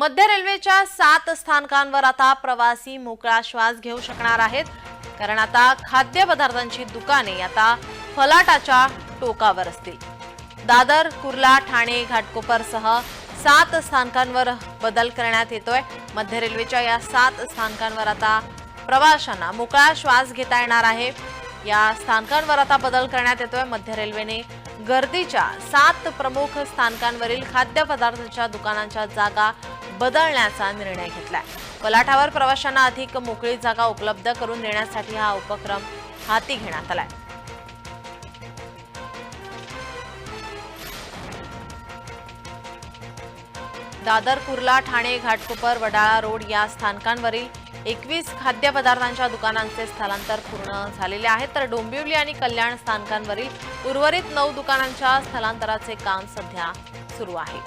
मध्य रेल्वेच्या सात स्थानकांवर आता प्रवासी मोकळा श्वास घेऊ शकणार आहेत. कारण आता खाद्यपदार्थांची दुकाने आता फलाटाच्या टोकावर असतील. दादर कुर्ला ठाणे घाटकोपरसह सात स्थानकांवर बदल करण्यात येतोय. मध्य रेल्वेच्या या सात स्थानकांवर आता प्रवाशांना मोकळा श्वास घेता येणार आहे. या स्थानकांवर आता बदल करण्यात येतोय. मध्य रेल्वेने गर्दीच्या सात प्रमुख स्थानकांवरील खाद्यपदार्थांच्या दुकानांच्या जागा बदलण्याचा निर्णय घेतलाय. पलाठावर प्रवाशांना अधिक मोकळी जागा उपलब्ध करून देण्यासाठी हा उपक्रम हाती घेण्यात आलाय. दादर कुर्ला ठाणे घाटकोपर वडाळा रोड या स्थानकांवरील एकवीस खाद्यपदार्थांच्या दुकानांचे स्थलांतर पूर्ण झालेले आहे तर डोंबिवली आणि कल्याण स्थानकांवरील उर्वरित नऊ दुकानांच्या स्थलांतराचे काम सध्या सुरू आहे.